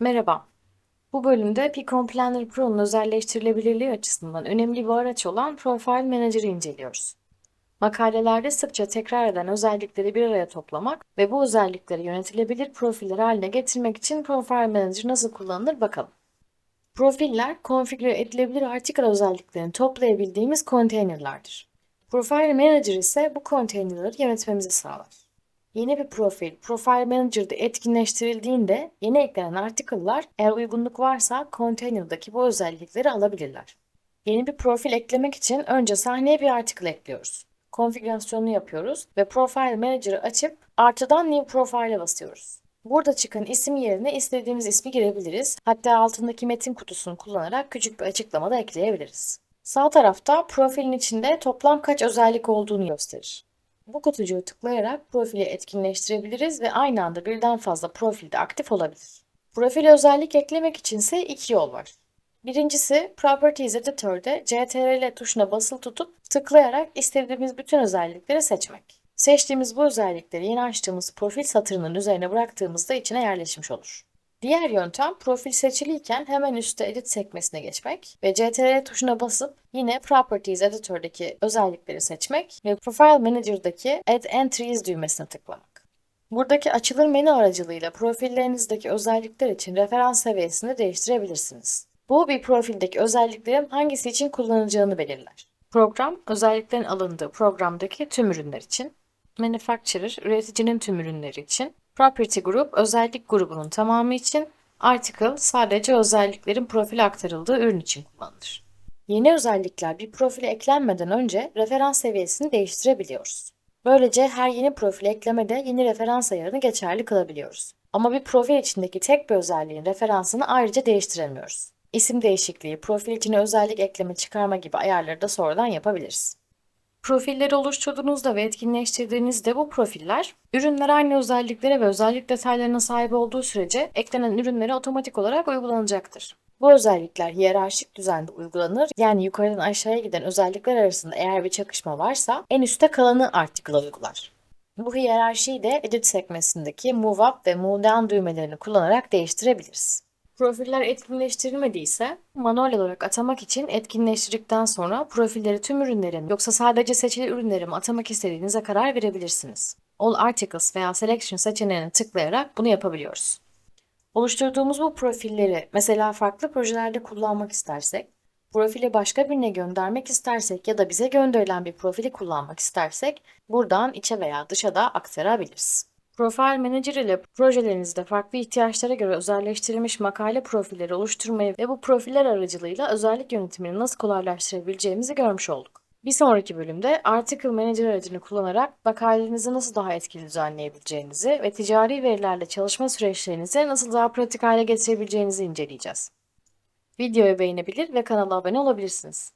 Merhaba. Bu bölümde Picon Planner Pro'nun özelleştirilebilirliği açısından önemli bir araç olan Profile Manager'ı inceliyoruz. Makalelerde sıkça tekrar eden özellikleri bir araya toplamak ve bu özellikleri yönetilebilir profiller haline getirmek için Profile Manager nasıl kullanılır bakalım. Profiller, konfigüre edilebilir article özelliklerini toplayabildiğimiz konteynerlardır. Profile Manager ise bu konteynerleri yönetmemizi sağlar. Yeni bir profil Profile Manager'da etkinleştirildiğinde yeni eklenen article'lar eğer uygunluk varsa konteyner'daki bu özellikleri alabilirler. Yeni bir profil eklemek için önce sahneye bir article ekliyoruz. Konfigürasyonunu yapıyoruz ve Profile Manager'ı açıp artıdan New Profile'e basıyoruz. Burada çıkan isim yerine istediğimiz ismi girebiliriz. Hatta altındaki metin kutusunu kullanarak küçük bir açıklama da ekleyebiliriz. Sağ tarafta profilin içinde toplam kaç özellik olduğunu gösterir. Bu kutucuğu tıklayarak profili etkinleştirebiliriz ve aynı anda birden fazla profilde aktif olabilir. Profil özellik eklemek için ise iki yol var. Birincisi Properties Editor'da CTRL tuşuna basılı tutup tıklayarak istediğimiz bütün özellikleri seçmek. Seçtiğimiz bu özellikleri yeni açtığımız profil satırının üzerine bıraktığımızda içine yerleşmiş olur. Diğer yöntem profil seçiliyken hemen üstte Edit sekmesine geçmek ve CTRL tuşuna basıp yine Properties Editor'daki özellikleri seçmek ve Profile Manager'daki Add Entries düğmesine tıklamak. Buradaki açılır menü aracılığıyla profillerinizdeki özellikler için referans seviyesini değiştirebilirsiniz. Bu bir profildeki özelliklerin hangisi için kullanılacağını belirler. Program, özelliklerin alındığı programdaki tüm ürünler için, Manufacturer, üreticinin tüm ürünleri için, Property Group, özellik grubunun tamamı için, Article, sadece özelliklerin profile aktarıldığı ürün için kullanılır. Yeni özellikler bir profile eklenmeden önce referans seviyesini değiştirebiliyoruz. Böylece her yeni profil eklemede yeni referans ayarını geçerli kılabiliyoruz. Ama bir profil içindeki tek bir özelliğin referansını ayrıca değiştiremiyoruz. İsim değişikliği, profil içine özellik ekleme çıkarma gibi ayarları da sonradan yapabiliriz. Profilleri oluşturduğunuzda ve etkinleştirdiğinizde bu profiller, ürünler aynı özelliklere ve özellik detaylarına sahip olduğu sürece eklenen ürünlere otomatik olarak uygulanacaktır. Bu özellikler hiyerarşik düzende uygulanır. Yani yukarıdan aşağıya giden özellikler arasında eğer bir çakışma varsa en üstte kalanı article'a uygular. Bu hiyerarşiyi de Edit sekmesindeki Move Up ve Move Down düğmelerini kullanarak değiştirebiliriz. Profiller etkinleştirilmediyse manuel olarak atamak için etkinleştirdikten sonra profilleri tüm ürünlerin yoksa sadece seçili ürünleri mi atamak istediğinize karar verebilirsiniz. All Articles veya Selection seçeneğine tıklayarak bunu yapabiliyoruz. Oluşturduğumuz bu profilleri mesela farklı projelerde kullanmak istersek, profili başka birine göndermek istersek ya da bize gönderilen bir profili kullanmak istersek buradan içe veya dışa da aktarabiliriz. Profile Manager ile projelerinizde farklı ihtiyaçlara göre özelleştirilmiş makale profilleri oluşturmayı ve bu profiller aracılığıyla özellik yönetimini nasıl kolaylaştırabileceğimizi görmüş olduk. Bir sonraki bölümde Article Manager aracını kullanarak makalenizi nasıl daha etkili düzenleyebileceğinizi ve ticari verilerle çalışma süreçlerinizi nasıl daha pratik hale getirebileceğinizi inceleyeceğiz. Videoyu beğenebilir ve kanala abone olabilirsiniz.